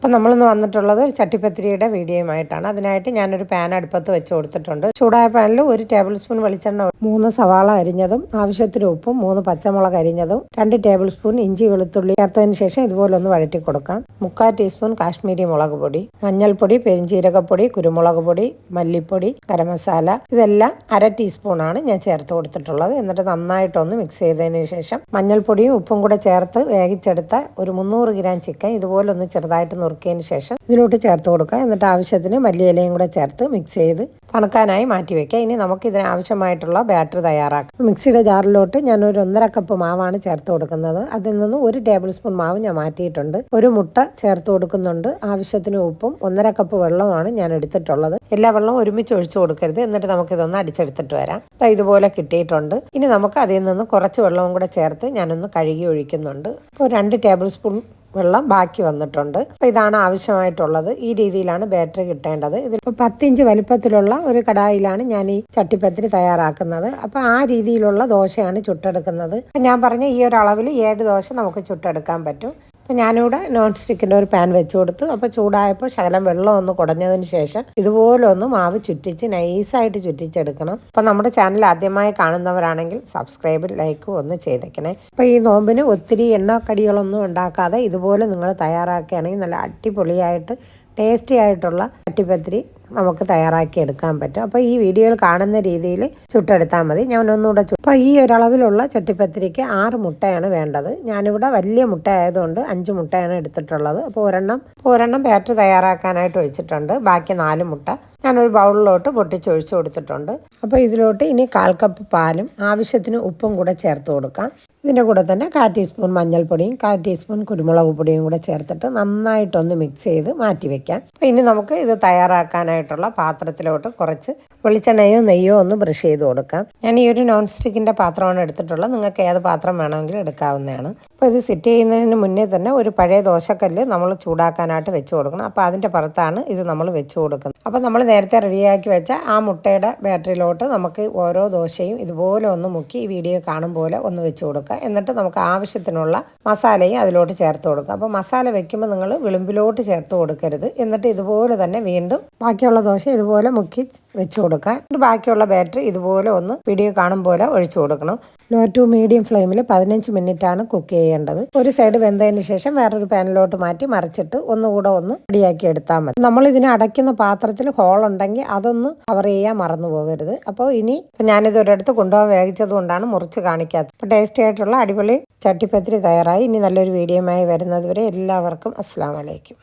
അപ്പം നമ്മളിന്ന് വന്നിട്ടുള്ളത് ഒരു ചട്ടിപ്പത്തിരിയുടെ വീഡിയോയുമായിട്ടാണ്. അതിനായിട്ട് ഞാനൊരു പാൻ അടുപ്പത്ത് വെച്ച് കൊടുത്തിട്ടുണ്ട്. ചൂടായ പാനിൽ ഒരു ടേബിൾ സ്പൂൺ വെളിച്ചെണ്ണ മൂന്ന് സവാള അരിഞ്ഞതും ആവശ്യത്തിന് ഉപ്പും മൂന്ന് പച്ചമുളക് അരിഞ്ഞതും രണ്ട് ടേബിൾ സ്പൂൺ ഇഞ്ചി വെളുത്തുള്ളി ചേർത്തതിന് ശേഷം ഇതുപോലെ ഒന്ന് വഴറ്റി കൊടുക്കാം. മുക്കാൽ ടീസ്പൂൺ കാശ്മീരി മുളക് പൊടി മഞ്ഞൾപ്പൊടി പെരിഞ്ചീരകപ്പൊടി കുരുമുളക് പൊടി മല്ലിപ്പൊടി ഗരം മസാല. ഇതെല്ലാം അര ടീസ്പൂണാണ് ഞാൻ ചേർത്ത് കൊടുത്തിട്ടുള്ളത്. എന്നിട്ട് നന്നായിട്ടൊന്ന് മിക്സ് ചെയ്തതിന് ശേഷം മഞ്ഞൾപ്പൊടിയും ഉപ്പും കൂടെ ചേർത്ത് വേവിച്ചെടുത്ത ഒരു മുന്നൂറ് ഗ്രാം ചിക്കൻ ഇതുപോലെ ഒന്ന് ചെറുതായിട്ട് നുറുക്കിയതിന് ശേഷം ഇതിലോട്ട് ചേർത്ത് കൊടുക്കുക. എന്നിട്ട് ആവശ്യത്തിന് മല്ലിയിലയും കൂടെ ചേർത്ത് മിക്സ് ചെയ്ത് തണുക്കാനായി മാറ്റി വെക്കുക. ഇനി നമുക്ക് ഇതിന് ആവശ്യമായിട്ടുള്ള ബാറ്റർ തയ്യാറാക്കാം മിക്സിയുടെ ജാറിലോട്ട് ഞാൻ ഒരു ഒന്നര കപ്പ് മാവാണ് ചേർത്ത് കൊടുക്കുന്നത്. അതിൽ നിന്ന് ഒരു ടേബിൾ സ്പൂൺ മാവ് ഞാൻ മാറ്റിയിട്ടുണ്ട്. ഒരു മുട്ട ചേർത്ത് കൊടുക്കുന്നുണ്ട്. ആവശ്യത്തിന് ഉപ്പും ഒന്നര കപ്പ് വെള്ളമാണ് ഞാൻ എടുത്തിട്ടുള്ളത്. എല്ലാ വെള്ളവും ഒരുമിച്ച് ഒഴിച്ചു കൊടുക്കരുത്. എന്നിട്ട് നമുക്ക് ഇതൊന്ന് അടിച്ചെടുത്തിട്ട് വരാം. ഇതുപോലെ കിട്ടിയിട്ടുണ്ട്. ഇനി നമുക്ക് അതിൽ നിന്ന് കുറച്ച് വെള്ളവും കൂടെ ചേർത്ത് ഞാനൊന്ന് കഴുകി ഒഴിക്കുന്നുണ്ട്. ഇപ്പോൾ രണ്ട് ടേബിൾ സ്പൂൺ വെള്ളം ബാക്കി വന്നിട്ടുണ്ട്. അപ്പോൾ ഇതാണ് ആവശ്യമായിട്ടുള്ളത്. ഈ രീതിയിലാണ് ബാറ്ററി കിട്ടേണ്ടത്. ഇതിപ്പോൾ പത്തിഞ്ച് വലിപ്പത്തിലുള്ള ഒരു കടായിലാണ് ഞാൻ ഈ ചട്ടിപ്പത്തിരി തയ്യാറാക്കുന്നത്. അപ്പോൾ ആ രീതിയിലുള്ള ദോശയാണ് ചുട്ടെടുക്കുന്നത്. ഞാൻ പറഞ്ഞ ഈ ഒരു അളവിൽ ഏഴ് ദോശ നമുക്ക് ചുട്ടെടുക്കാൻ പറ്റും. അപ്പോൾ ഞാനിവിടെ നോൺ സ്റ്റിക്കിന്റെ ഒരു പാൻ വെച്ച് കൊടുത്തു. അപ്പോൾ ചൂടായപ്പോൾ ശകലം വെള്ളം ഒന്ന് കുടഞ്ഞതിന് ശേഷം ഇതുപോലെ ഒന്ന് മാവ് ചുറ്റിച്ച് നൈസായിട്ട് ചുറ്റിച്ചെടുക്കണം. അപ്പോൾ നമ്മുടെ ചാനൽ ആദ്യമായി കാണുന്നവരാണെങ്കിൽ സബ്സ്ക്രൈബ് ലൈക്കും ഒന്ന് ചെയ്തേക്കണേ. അപ്പോൾ ഈ നോമ്പിന് ഒത്തിരി എണ്ണക്കടികളൊന്നും ഉണ്ടാക്കാതെ ഇതുപോലെ നിങ്ങൾ തയ്യാറാക്കുകയാണെങ്കിൽ നല്ല അടിപൊളിയായിട്ട് ടേസ്റ്റി ആയിട്ടുള്ള ചട്ടിപ്പത്തിരി നമുക്ക് തയ്യാറാക്കി എടുക്കാൻ പറ്റും. അപ്പോൾ ഈ വീഡിയോയിൽ കാണുന്ന രീതിയിൽ ചുട്ടെടുത്താൽ മതി. ഞാൻ ഒന്നുകൂടെ അപ്പോൾ ഈ ഒരളവിലുള്ള ചട്ടിപ്പത്തിരിക്ക് ആറ് മുട്ടയാണ് വേണ്ടത്. ഞാനിവിടെ വലിയ മുട്ട ആയതുകൊണ്ട് അഞ്ച് മുട്ടയാണ് എടുത്തിട്ടുള്ളത്. അപ്പോൾ ഒരെണ്ണം ഒരെണ്ണം ബാറ്റർ തയ്യാറാക്കാനായിട്ട് ഒഴിച്ചിട്ടുണ്ട്. ബാക്കി നാല് മുട്ട ഞാനൊരു ബൗളിലോട്ട് പൊട്ടിച്ചൊഴിച്ചു കൊടുത്തിട്ടുണ്ട്. അപ്പോൾ ഇതിലോട്ട് ഇനി കാൽ കപ്പ് പാലും ആവശ്യത്തിന് ഉപ്പും കൂടെ ചേർത്ത് കൊടുക്കാം. ഇതിന്റെ കൂടെ തന്നെ കാൽ ടീസ്പൂൺ മഞ്ഞൾപ്പൊടിയും കാൽ ടീസ്പൂൺ കുരുമുളക് പൊടിയും കൂടെ ചേർത്തിട്ട് നന്നായിട്ടൊന്ന് മിക്സ് ചെയ്ത് മാറ്റി വെക്കാം. അപ്പോൾ ഇനി നമുക്ക് ഇത് തയ്യാറാക്കാനായിട്ടുള്ള പാത്രത്തിലോട്ട് കുറച്ച് വെളിച്ചെണ്ണയോ നെയ്യോ ഒന്ന് ബ്രഷ് ചെയ്ത് കൊടുക്കാം. ഞാൻ ഈ ഒരു നോൺ സ്റ്റിക്കിന്റെ പാത്രമാണ് എടുത്തിട്ടുള്ളത്. നിങ്ങൾക്ക് ഏത് പാത്രം വേണമെങ്കിലും എടുക്കാവുന്നതാണ്. അപ്പോൾ ഇത് സെറ്റ് ചെയ്യുന്നതിന് മുന്നേ തന്നെ ഒരു പഴയ ദോശക്കല്ല് നമ്മൾ ചൂടാക്കാനായിട്ട് വെച്ച് കൊടുക്കണം. അപ്പോൾ അതിന്റെ പുറത്താണ് ഇത് നമ്മൾ വെച്ച് കൊടുക്കുന്നത്. അപ്പോൾ നമ്മൾ നേരത്തെ റെഡിയാക്കി വെച്ച ആ മുട്ടയുടെ ബാറ്ററിയിലോട്ട് നമുക്ക് ഓരോ ദോശയും ഇതുപോലെ ഒന്ന് മുക്കി ഈ വീഡിയോ കാണും പോലെ ഒന്ന് വെച്ച് കൊടുക്കുക. എന്നിട്ട് നമുക്ക് ആവശ്യത്തിനുള്ള മസാലയും അതിലോട്ട് ചേർത്ത് കൊടുക്കുക. അപ്പോൾ മസാല വെക്കുമ്പോൾ നിങ്ങൾ വിളിമ്പിലോട്ട് ചേർത്ത് കൊടുക്കരുത്. എന്നിട്ട് ഇതുപോലെ തന്നെ വീണ്ടും ബാക്കിയുള്ള ദോശ ഇതുപോലെ മുക്കി വെച്ച് കൊടുക്കുക. എന്നിട്ട് ബാക്കിയുള്ള ബാറ്ററി ഇതുപോലെ ഒന്ന് വീഡിയോ കാണും പോലെ ഒഴിച്ചു കൊടുക്കണം. ലോ ടു മീഡിയം ഫ്ലെയിമിൽ പതിനഞ്ച് ആണ് കുക്ക് ചെയ്യേണ്ടത്. ഒരു സൈഡ് വെന്തതിന് ശേഷം വേറൊരു പാനിലോട്ട് മാറ്റി മറിച്ചിട്ട് ഒന്നുകൂടെ ഒന്ന് റെഡിയാക്കി എടുത്താൽ മതി. നമ്മൾ ഇതിനെ അടയ്ക്കുന്ന പാത്രത്തിൽ ഹോൾ ഉണ്ടെങ്കിൽ അതൊന്ന് കവർ ചെയ്യാൻ മറന്നു പോകരുത്. അപ്പോൾ ഇനി ഞാനിത് ഒരിടത്ത് കൊണ്ടുപോകാൻ വേവിച്ചത് കൊണ്ടാണ് മുറിച്ച് കാണിക്കാത്തത്. അപ്പോൾ ടേസ്റ്റി ആയിട്ടുള്ള അടിപൊളി ചട്ടിപ്പത്തിരി തയ്യാറായി. ഇനി നല്ലൊരു വീഡിയോ ആയി വരുന്നതുവരെ എല്ലാവർക്കും അസ്സാം വലൈക്കും